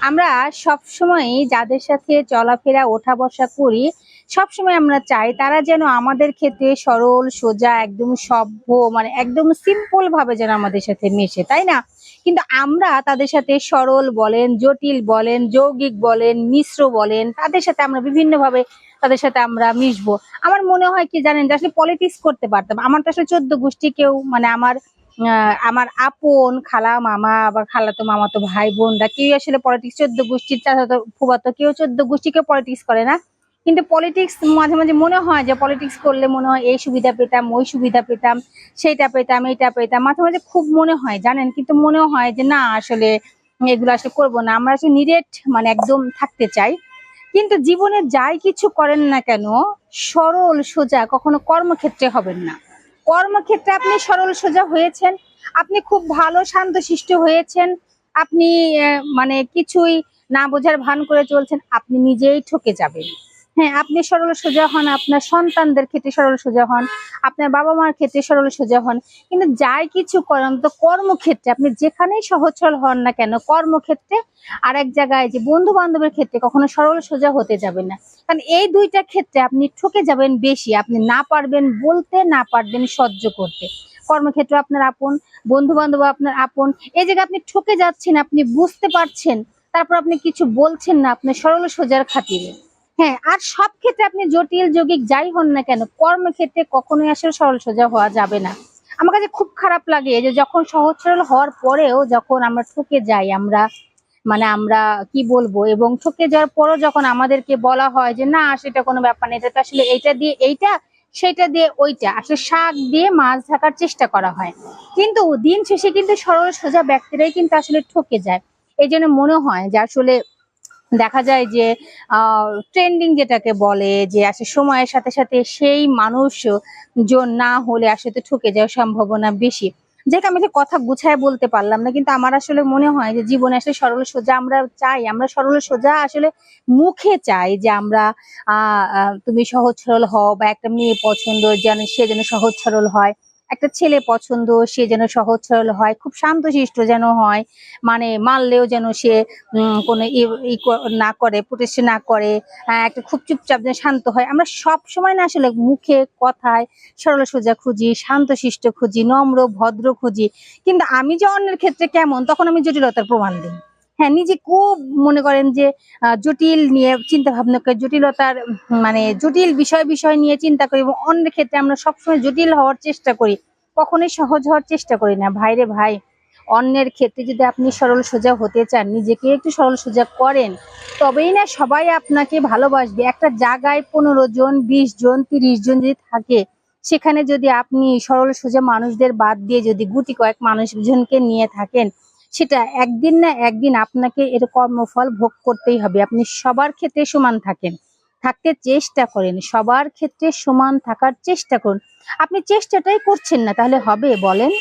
আমরা সব সময় যাদের সাথে চলাফেরা ওঠা বসা করি সব সময় আমরা চাই তারা যেন আমাদের ক্ষেত্রে সরল, সোজা, একদম সভ্য মানে একদম সিম্পল ভাবে যেন আমাদের সাথে মেশে, তাই না? কিন্তু আমরা তাদের সাথে সরল বলেন, জটিল বলেন, যৌগিক বলেন, মিশ্র বলেন, তাদের সাথে আমরা বিভিন্ন ভাবে তাদের সাথে আমরা মিশবো। আমার মনে হয় কি জানেন যে আসলে পলিটিক্স করতে পারতাম। আমার তো আসলে চোদ্দ গোষ্ঠী কেউ মানে আমার আমার আপন, খালা মামা, আবার খালাতো মামাতো ভাই, বোনরা কেউ আসলে পলিটিক্স চোদ্দ গোষ্ঠীর চাচাতো ফুবাতো কেউ চোদ্দ গোষ্ঠী কেউ পলিটিক্স করে না। কিন্তু পলিটিক্স মাঝে মাঝে মনে হয় যে পলিটিক্স করলে মনে হয় এই সুবিধা পেতাম, ওই সুবিধা পেতাম, সেইটা পেতাম, এইটা পেতাম। মাঝে মাঝে খুব মনে হয়, জানেন? কিন্তু মনেও হয় যে না, আসলে এগুলো আসলে করব না। আমরা আসলে নিরেট মানে একদম থাকতে চাই। কিন্তু জীবনে যাই কিছু করেন না কেন, সরল, সোজা, কখনো কর্মক্ষেত্রে হবেন না। কর্মক্ষেত্রে আপনি সরল সোজা হয়েছেন, আপনি খুব ভালো শান্ত শান্তশিষ্ট হয়েছেন, আপনি মানে কিছুই না বোঝার ভান করে চলছেন, আপনি নিজেই ঠকে যাবেন। হ্যাঁ আপনি সরল সোজা হন, আপনার সন্তানদের ক্ষেত্রে সরল সোজা হন, আপনার বাবা মার ক্ষেত্রে সরল সোজা হন। কিন্তু যাই কিছু করেন তো কর্মক্ষেত্রে, আপনি যেখানেই সহজ সরল হন না কেন, কর্মক্ষেত্রে আর এক জায়গায় যে বন্ধু বান্ধবের ক্ষেত্রে কখনো সরল সোজা হতে যাবেন না। কারণ এই দুইটা ক্ষেত্রে আপনি ঠকে যাবেন বেশি, আপনি না পারবেন বলতে, না পারবেন সহ্য করতে। কর্মক্ষেত্র আপনার আপন বন্ধু বান্ধব আপনার আপন, এই জায়গায় আপনি ঠকে যাচ্ছেন, আপনি বুঝতে পারছেন, তারপর আপনি কিছু বলছেন না, আপনি সরল সোজার খাতিরে। হ্যাঁ আর সব ক্ষেত্রে আপনি জটিল, যৌগিক যাই হন না কেন, কর্মক্ষেত্রে কখনোই আসলে সরল সোজা হওয়া যাবে না। আমার কাছে খুব খারাপ লাগে যে যখন সহজ সরল হওয়ার পরেও যখন আমরা ঠকে যাই, আমরা মানে আমরা কি বলব, এবং ঠকে যাওয়ার পরও যখন আমাদেরকে বলা হয় যে, না, সেটা কোনো ব্যাপার না, এটা তো আসলে এইটা দিয়ে, এইটা, সেটা দিয়ে, ওইটা। আসলে শাক দিয়ে মাছ ঢাকার চেষ্টা করা হয়। কিন্তু দিন শেষে কিন্তু সরল সোজা ব্যক্তিরাই কিন্তু আসলে ঠকে যায়। এই জন্য মনে হয় যে আসলে দেখা যায় যে ট্রেন্ডিং যেটাকে বলে যে, আসে সময়ের সাথে সাথে সেই মানুষ জন না হলে আসলে ঠকে যাওয়ার সম্ভাবনা বেশি। যেটা আমি যে কথা গুছায় বলতে পারলাম না, কিন্তু আমার আসলে মনে হয় যে, জীবনে আসলে সরল সোজা আমরা চাই, আমরা সরল সোজা আসলে মুখে চাই যে, আমরা তুমি সহজ সরল হও বা একটা মেয়ে পছন্দ যেন, সে যেন সহজ সরল হয়। একটা ছেলে পছন্দ সে যেন সহজ সরল হয় খুব শান্তশিষ্ট যেন হয় মানে মারলেও যেন সে কোনো ই- না করে প্রোটেস্ট না করে আহ, একটা খুব চুপচাপ যেন শান্ত হয়। আমরা সব সময় না আসলে মুখে কথায় সরল সোজা খুঁজি শান্তশিষ্ট খুঁজি নম্র ভদ্র খুঁজি। কিন্তু আমি যে অন্যের ক্ষেত্রে কেমন তখন আমি জটিলতার প্রমাণ দিই। হ্যাঁ নিজে খুব মনে করেন যে জটিল নিয়ে চিন্তা ভাবনা করে, জটিলতার মানে জটিল বিষয় বিষয় নিয়ে চিন্তা করি এবং অন্যের ক্ষেত্রে আমরা সবসময় জটিল হওয়ার চেষ্টা করি। কখনোই সহজ হওয়ার চেষ্টা করি না। ভাইরে ভাই, অন্যের ক্ষেত্রে যদি আপনি সরল সোজা হতে চান, নিজেকে একটু সরল সোজা করেন, তবেই না সবাই আপনাকে ভালোবাসবে। একটা জায়গায় পনেরো জন, বিশ জন, তিরিশ জন যদি থাকে, সেখানে যদি আপনি সরল সোজা মানুষদের বাদ দিয়ে যদি গুটি কয়েক মানুষজনকে নিয়ে থাকেন সেটা একদিন না একদিন আপনাকে এর কর্মফল ভোগ করতেই হবে। আপনি সবার ক্ষেত্রে সমান থাকেন, থাকতে চেষ্টা করেন, সবার ক্ষেত্রে সমান থাকার চেষ্টা করুন। আপনি চেষ্টাটাই করছেন না, তাহলে হবে বলেন?